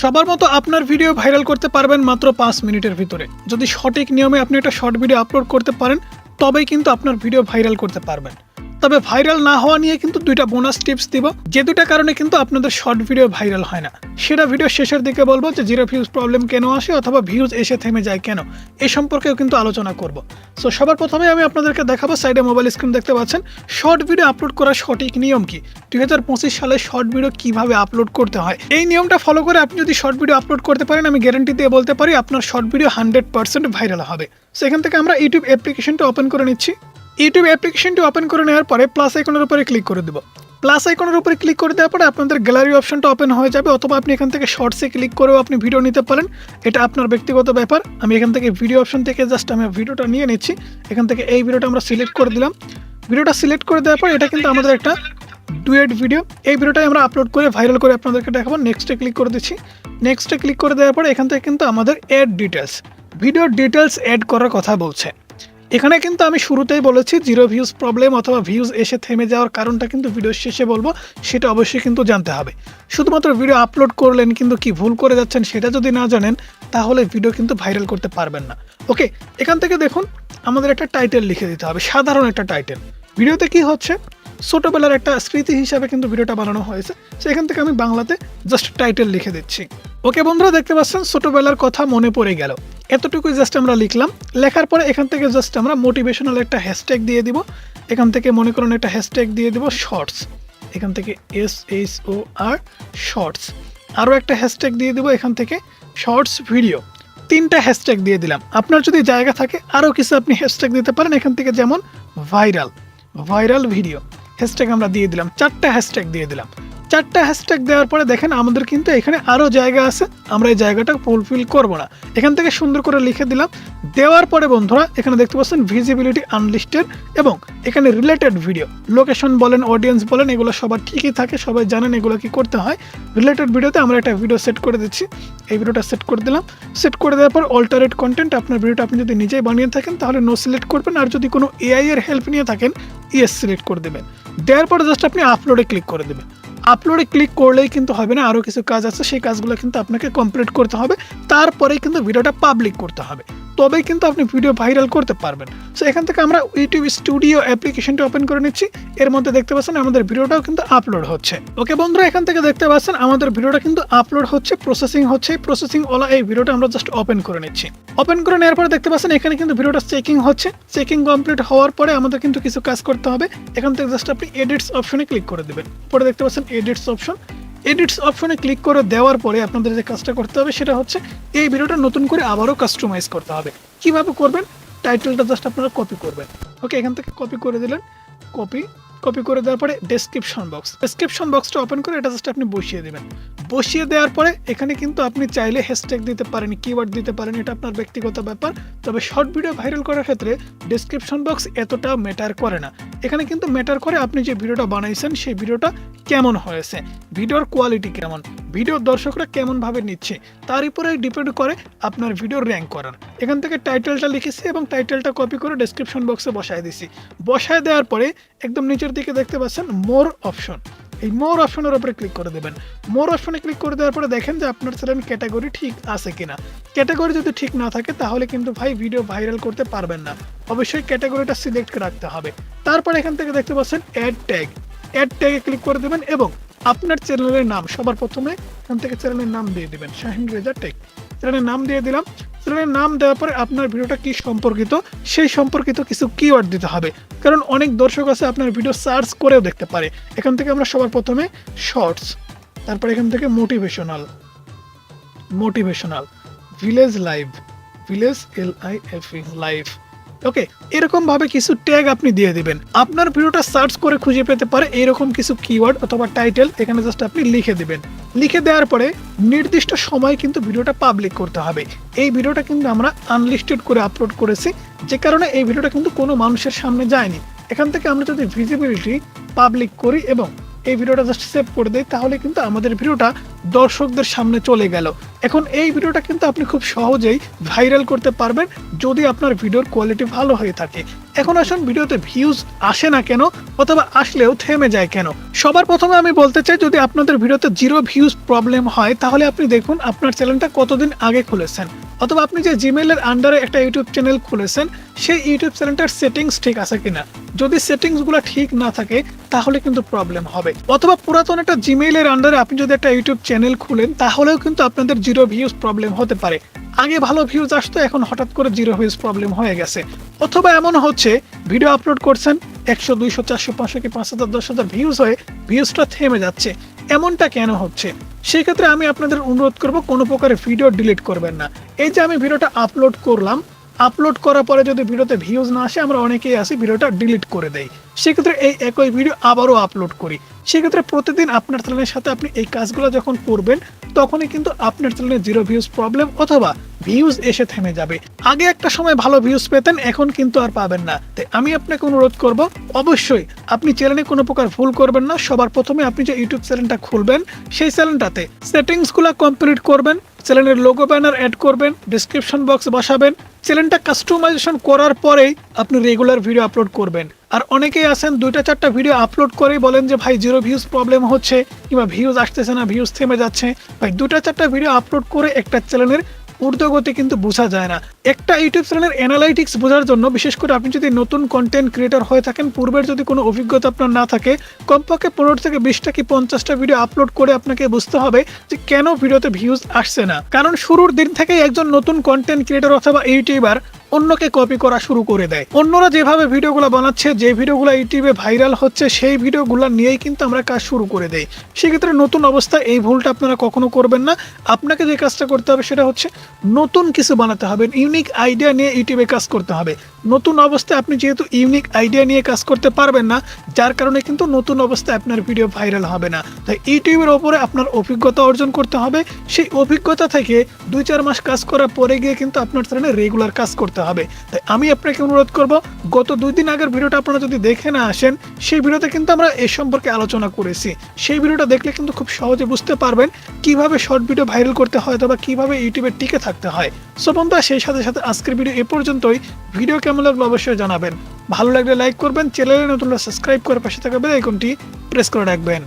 সবার মতো আপনার ভিডিও ভাইরাল করতে পারবেন মাত্র পাঁচ মিনিটের ভিতরে। যদি সঠিক নিয়মে আপনি একটা শর্ট ভিডিও আপলোড করতে পারেন, তবেই কিন্তু আপনার ভিডিও ভাইরাল করতে পারবেন। তবে ভাইরাল না হওয়া নিয়ে কিন্তু দুইটা বোনাস টিপস দিব। যে দুটা কারণে কিন্তু আপনাদের শর্ট ভিডিও ভাইরাল হয় না। সেটা ভিডিও শেষের দিকে বলব যে জিরো ভিউজ প্রবলেম কেন আসে অথবা ভিউজ এসে থেমে যায় কেন, এ সম্পর্কেও কিন্তু আলোচনা করব। সো সবার প্রথমে আমি আপনাদেরকে দেখাবো সাইডে মোবাইল স্ক্রিন দেখতে পাচ্ছেন। শর্ট ভিডিও আপলোড করার সঠিক নিয়ম কি? দুই হাজার পঁচিশ সালে শর্ট ভিডিও কীভাবে আপলোড করতে হয়? এই নিয়মটা ফলো করে আপনি যদি শর্ট ভিডিও আপলোড করতে পারেন, আমি গ্যারান্টি দিয়ে বলতে পারি আপনার short video hundred percent viral হবে। সেখান থেকে আমরা ইউটিউব অ্যাপ্লিকেশনটা ওপেন করে নিচ্ছি। ইউটিউব অ্যাপ্লিকেশনটি ওপেন করে নেওয়ার পরে প্লাস আইকনের উপরে ক্লিক করে দেবো। প্লাস আইকনের উপরে ক্লিক করে দেওয়ার পরে আপনাদের গ্যালারি অপশনটা ওপেন হয়ে যাবে, অথবা আপনি এখান থেকে শর্টসে ক্লিক করেও আপনি ভিডিও নিতে পারেন। এটা আপনার ব্যক্তিগত ব্যাপার। আমি এখান থেকে ভিডিও অপশন থেকে জাস্ট আমি ভিডিওটা নিয়ে নিচ্ছি। এখান থেকে এই ভিডিওটা আমরা সিলেক্ট করে দিলাম। ভিডিওটা সিলেক্ট করে দেওয়ার পর এটা কিন্তু আমাদের একটা ডুয়েট ভিডিও এই ভিডিওটাই আমরা আপলোড করে ভাইরাল করে আপনাদেরকে দেখাবো। নেক্সটে ক্লিক করে দিচ্ছি। নেক্সটে ক্লিক করে দেওয়ার পরে এখান থেকে কিন্তু আমাদের add details video details add করার কথা বলছে। এখানে কিন্তু আমি শুরুতেই বলেছি জিরো ভিউজ প্রবলেম অথবা ভিউজ এসে থেমে যাওয়ার কারণটা কিন্তু ভিডিওর শেষে বলব, সেটা অবশ্যই কিন্তু জানতে হবে। শুধুমাত্র ভিডিও আপলোড করলেন কিন্তু কি ভুল করে যাচ্ছেন সেটা যদি না জানেন, তাহলে ভিডিও কিন্তু ভাইরাল করতে পারবেন না। ওকে এখান থেকে দেখুন, আমাদের একটা টাইটেল লিখে দিতে হবে, সাধারণ একটা টাইটেল ভিডিওতে কি হচ্ছে? ছোটোবেলার একটা স্মৃতি হিসাবে কিন্তু ভিডিওটা বানানো হয়েছে। সেখান থেকে আমি বাংলাতে জাস্ট টাইটেল লিখে দিচ্ছি। ওকে বন্ধুরা, দেখতে পাচ্ছেন, ছোটোবেলার কথা মনে পড়ে গেল। এতটুকুই জাস্ট আমরা লিখলাম। লেখার পরে এখান থেকে জাস্ট আমরা মোটিভেশনাল একটা হ্যাশট্যাগ দিয়ে দিব। এখান থেকে মনে করুন একটা হ্যাশট্যাগ দিয়ে দিব শর্টস এখান থেকে S H O R shorts আরও একটা হ্যাশট্যাগ দিয়ে দিব, এখান থেকে শর্টস ভিডিও তিনটা হ্যাশট্যাগ দিয়ে দিলাম। আপনার যদি জায়গা থাকে, আরও কিছু আপনি হ্যাশট্যাগ দিতে পারেন। এখান থেকে যেমন ভাইরাল ভাইরাল ভিডিও হ্যাশট্যাগ আমরা দিয়ে দিলাম। চারটা হ্যাশট্যাগ দিয়ে দিলাম। চারটা হ্যাশট্যাগ দেওয়ার পরে দেখেন আমাদের কিন্তু এখানে আরও জায়গা আছে, আমরা এই জায়গাটা ফুলফিল করব না। এখান থেকে সুন্দর করে লিখে দিলাম। দেওয়ার পরে বন্ধুরা, এখানে দেখতে পাচ্ছেন ভিজিবিলিটি আনলিস্টেড এবং এখানে রিলেটেড ভিডিও লোকেশন বলেন অডিয়েন্স বলেন, এগুলো সবার ঠিকই থাকে, সবাই জানেন এগুলো কি করতে হয়। রিলেটেড ভিডিওতে আমরা একটা ভিডিও সেট করে দিচ্ছি। এই ভিডিওটা সেট করে দিলাম। সেট করে দেওয়ার পর অল্টারেট কন্টেন্ট আপনার ভিডিওটা আপনি যদি নিজেই বানিয়ে থাকেন, তাহলে নো সিলেক্ট করবেন, আর যদি কোনো এআই এর হেল্প নিয়ে থাকেন ইয়েস সিলেক্ট করে দেবেন। দেওয়ার পরে জাস্ট আপনি আপলোডে ক্লিক করে দেবেন। আপলোডে ক্লিক করলেই কিন্তু হবে না আরও কিছু কাজ আছে, সেই কাজগুলো কিন্তু আপনাকে কমপ্লিট করতে হবে। তারপরেই কিন্তু ভিডিওটা পাবলিক করতে হবে। তবেই কিন্তু আপনি ভিডিও ভাইরাল করতে পারবেন। সো এখান থেকে আমরা ইউটিউব স্টুডিও অ্যাপ্লিকেশনটা ওপেন করে নিচ্ছি। এর মধ্যে দেখতে পাচ্ছেন আমাদের ভিডিওটাও কিন্তু আপলোড হচ্ছে। ওকে বন্ধুরা, এখান থেকে দেখতে পাচ্ছেন আমাদের ভিডিওটা কিন্তু আপলোড হচ্ছে প্রসেসিং হচ্ছে। প্রসেসিং ওলা এই ভিডিওটা আমরা জাস্ট ওপেন করে নিচ্ছি। ওপেন করে নেওয়ার পরে দেখতে পাচ্ছেন এখানে কিন্তু ভিডিওটা চেকিং হচ্ছে। চেকিং কমপ্লিট হওয়ার পরে আমাদের কিন্তু কিছু কাজ করতে হবে। এখান থেকে জাস্ট আপনি এডিটস অপশনে ক্লিক করে দেবেন। পরে দেখতে পাচ্ছেন এডিটস অপশন এডিটস অপশনে ক্লিক করে দেওয়ার পরে আপনাদের যে কাজটা করতে হবে সেটা হচ্ছে এই ভিডিওটা নতুন করে আবারও কাস্টমাইজ করতে হবে। কীভাবে করবেন? টাইটেলটা জাস্ট আপনারা কপি করবেন। ওকে এখান থেকে কপি করে দিলেন। কপি কপি করে দেওয়ার পরে ডেসক্রিপশন বক্স ডেসক্রিপশন বক্সটা ওপেন করে এটা জাস্ট আপনি বসিয়ে দেবেন। বসিয়ে দেওয়ার পরে এখানে কিন্তু আপনি চাইলে হ্যাশট্যাগ দিতে পারেন কিওয়ার্ড দিতে পারেন, এটা আপনার ব্যক্তিগত ব্যাপার। তবে শর্ট ভিডিও ভাইরাল করার ক্ষেত্রে ডেসক্রিপশন বক্স এতটা ম্যাটার করে না। এখানে কিন্তু ম্যাটার করে আপনি যে ভিডিওটা বানাইছেন, সেই ভিডিওটা কেমন হয়েছে ভিডিওর কোয়ালিটি কেমন। ভিডিওর দর্শকরা কেমনভাবে নিচ্ছে, তার উপরে ডিপেন্ড করে আপনার ভিডিওর র্যাঙ্ক করার। এখান থেকে টাইটেলটা লিখেছি এবং টাইটেলটা কপি করে ডেসক্রিপশন বক্সে বসায় দিছি। বসায় দেওয়ার পরে একদম নিচের দিকে দেখতে পাচ্ছেন মোর অপশন এই মোর অপশনের উপরে ক্লিক করে দেবেন। মোর অপশনে ক্লিক করে দেওয়ার পরে দেখেন যে আপনার চ্যানেল ক্যাটাগরি ঠিক আছে কিনা। ক্যাটাগরি যদি ঠিক না থাকে তাহলে কিন্তু ভাই ভিডিও ভাইরাল করতে পারবেন না। অবশ্যই ক্যাটাগরিটা সিলেক্ট রাখতে হবে। তারপর এখান থেকে দেখতে পাচ্ছেন অ্যাড ট্যাগ অ্যাড ট্যাগে ক্লিক করে দেবেন এবং আপনার চ্যানেলের নাম, সবার প্রথমে এখান থেকে চ্যানেলের নাম দিয়ে দিবেন, শাহিন রেজা টেক। চ্যানেলের নাম দিয়ে দিলাম। চ্যানেলের নাম দেওয়ার পরে আপনার ভিডিওটা কি সম্পর্কিত, সেই সম্পর্কিত কিছু কিওয়ার্ড দিতে হবে। কারণ অনেক দর্শক আছে আপনার ভিডিও সার্চ করেও দেখতে পারে। এখান থেকে আমরা সবার প্রথমে শর্টস তারপর এখান থেকে motivational motivational village live village L I F live okay এরকম ভাবে কিছু ট্যাগ আপনি দিয়ে দিবেন। আপনার ভিডিওটা সার্চ করে খুঁজে পেতে পারে এরকম কিছু কিওয়ার্ড অথবা টাইটেল এখানে জাস্ট আপনি লিখে দিবেন। লিখে দেওয়ার পরে নির্দিষ্ট সময় কিন্তু ভিডিওটা পাবলিক করতে হবে। এই ভিডিওটা কিন্তু আমরা আনলিস্টেড করে আপলোড করেছি, যে কারণে এই ভিডিওটা কিন্তু কোনো মানুষের সামনে যায়নি। এখান থেকে আমরা যদি ভিজিবিলিটি পাবলিক করি এবং এই ভিডিওটা জাস্ট সেভ করে দেই, তাহলে কিন্তু আমাদের ভিডিওটা দর্শকদের সামনে চলে গেল। এখন এই ভিডিওটা কিন্তু আপনি খুব সহজেই ভাইরাল করতে পারবেন যদি আপনার ভিডিওর কোয়ালিটি ভালো হয়ে থাকে। এখন আসুন ভিডিওতে ভিউজ আসে না কেন অথবা আসলেও থেমে যায় কেন? সবার প্রথমে আমি বলতে চাই, যদি আপনাদের ভিডিওতে জিরো ভিউজ প্রবলেম হয়, তাহলে আপনি দেখুন আপনার চ্যানেলটা কতদিন আগে খুলেছেন। অথবা আপনি যে জিমেলের আন্ডারে একটা ইউটিউব চ্যানেল খুলেছেন, সেই ইউটিউব চ্যানেলটার সেটিংস ঠিক আছে কিনা? যদি সেটিংসগুলো ঠিক না থাকে, তাহলে কিন্তু প্রবলেম হবে। অথবা পুরাতন একটা জিমেইলের আন্ডারে আপনি যদি একটা ইউটিউব চ্যানেল খুলেন, তাহলেও কিন্তু আপনাদের জিরো ভিউজ প্রবলেম হতে পারে। আগে ভালো ভিউজ আসতো, এখন হঠাৎ করে জিরো ভিউজ প্রবলেম হয়ে গেছে। অথবা এমন হচ্ছে ভিডিও আপলোড করছেন, একশো, দুইশো, চারশো, পাঁচশো কি পাঁচ হাজার, দশ হাজার ভিউজ হয়ে ভিউজটা থেমে যাচ্ছে। এমনটা কেন হচ্ছে? সেক্ষেত্রে আমি আপনাদের অনুরোধ করব কোনো প্রকারের ভিডিও ডিলিট করবেন না। এই যে আমি ভিডিওটা আপলোড করলাম আপলোড করার পরে যদি ভিডিওতে ভিউজ না আসে, আমরা অনেকেই আসি ভিডিওটা ডিলিট করে দেই। সেক্ষেত্রে এই একই ভিডিও আবারও আপলোড করি। সেক্ষেত্রে প্রতিদিন আপনার চ্যানেলের সাথে আপনি এই কাজগুলো যখন করবেন, তখনই কিন্তু আপনার চ্যানেলে জিরো ভিউজ প্রবলেম অথবা ভিউজ এসে থেমে যাবে। আগে একটা সময় ভালো ভিউজ পেতেন, এখন কিন্তু আর পাবেন না। তাই আমি আপনাকে অনুরোধ করব, অবশ্যই আপনি চ্যানেলে কোনো প্রকার ভুল করবেন না। সবার প্রথমে আপনি যে ইউটিউব চ্যানেলটা খুলবেন, সেই চ্যানেলটাতে সেটিংসগুলো কমপ্লিট করবেন। চ্যানেলের লোগো ব্যানার অ্যাড করবেন ডিসক্রিপশন বক্স বসাবেন। চ্যানেলটা কাস্টমাইজেশন করার পরেই আপনি রেগুলার ভিডিও আপলোড করবেন। আর অনেকেই আছেন, দুইটা চারটা ভিডিও আপলোড করেই বলেন যে, ভাই জিরো ভিউজ প্রবলেম হচ্ছে, কিংবা ভিউজ আসতেছে না ভিউজ থেমে যাচ্ছে। ভাই দুটা চারটা ভিডিও আপলোড করে একটা চ্যানেলের ঊর্ধ্বগতি কিন্তু বোঝা যায় না। একটা ইউটিউব চ্যানেলের অ্যানালাইটিক্স বোঝার জন্য বিশেষ করে আপনি যদি নতুন কন্টেন্ট ক্রিয়েটার হয়ে থাকেন, পূর্বের যদি কোনো অভিজ্ঞতা আপনার না থাকে, কমপক্ষে পনেরো থেকে বিশটা কি পঞ্চাশটা ভিডিও আপলোড করে আপনাকে বুঝতে হবে যে কেন ভিডিওতে ভিউজ আসছে না। কারণ শুরুর দিন থেকেই একজন নতুন কন্টেন্ট ক্রিয়েটার অথবা ইউটিউবার অন্যকে কপি করা শুরু করে দেয়। অন্যরা যেভাবে ভিডিওগুলো বানাচ্ছে, যে ভিডিওগুলো ইউটিউবে ভাইরাল হচ্ছে, সেই ভিডিওগুলো নিয়েই কিন্তু আমরা কাজ শুরু করে দেই। সেক্ষেত্রে নতুন অবস্থায় এই ভুলটা আপনারা কখনো করবেন না। আপনাকে যে কাজটা করতে হবে সেটা হচ্ছে নতুন কিছু বানাতে হবে ইউনিক আইডিয়া নিয়ে ইউটিউবে কাজ করতে হবে। নতুন অবস্থায় আপনি যেহেতু ইউনিক আইডিয়া নিয়ে কাজ করতে পারবেন না, যার কারণে কিন্তু নতুন অবস্থায় আপনার ভিডিও ভাইরাল হবে না। তাই ইউটিউবের ওপরে আপনার অভিজ্ঞতা অর্জন করতে হবে। সেই অভিজ্ঞতা থেকে দুই চার মাস কাজ করার পরে গিয়ে কিন্তু আপনার চ্যানেলে রেগুলার কাজ করতে হবে। তাই আমি আপনাকে অনুরোধ করব, গত দুই দিন আগের ভিডিওটা আপনারা যদি দেখে না আসেন, সেই ভিডিওতে কিন্তু আমরা এ সম্পর্কে আলোচনা করেছি। সেই ভিডিওটা দেখলে কিন্তু খুব সহজে বুঝতে পারবেন কীভাবে শর্ট ভিডিও ভাইরাল করতে হয় অথবা কীভাবে ইউটিউবে টিকে থাকতে হয়। সো বন্ধুরা, সেই সাথে সাথে আজকের ভিডিও এ পর্যন্তই। ভিডিও কেমন লাগল অবশ্যই জানাবেন। ভালো লাগলে লাইক করবেন, চ্যানেলে নতুন সাবস্ক্রাইব করে পাশে থাকা বেল আইকনটি প্রেস করে রাখবেন।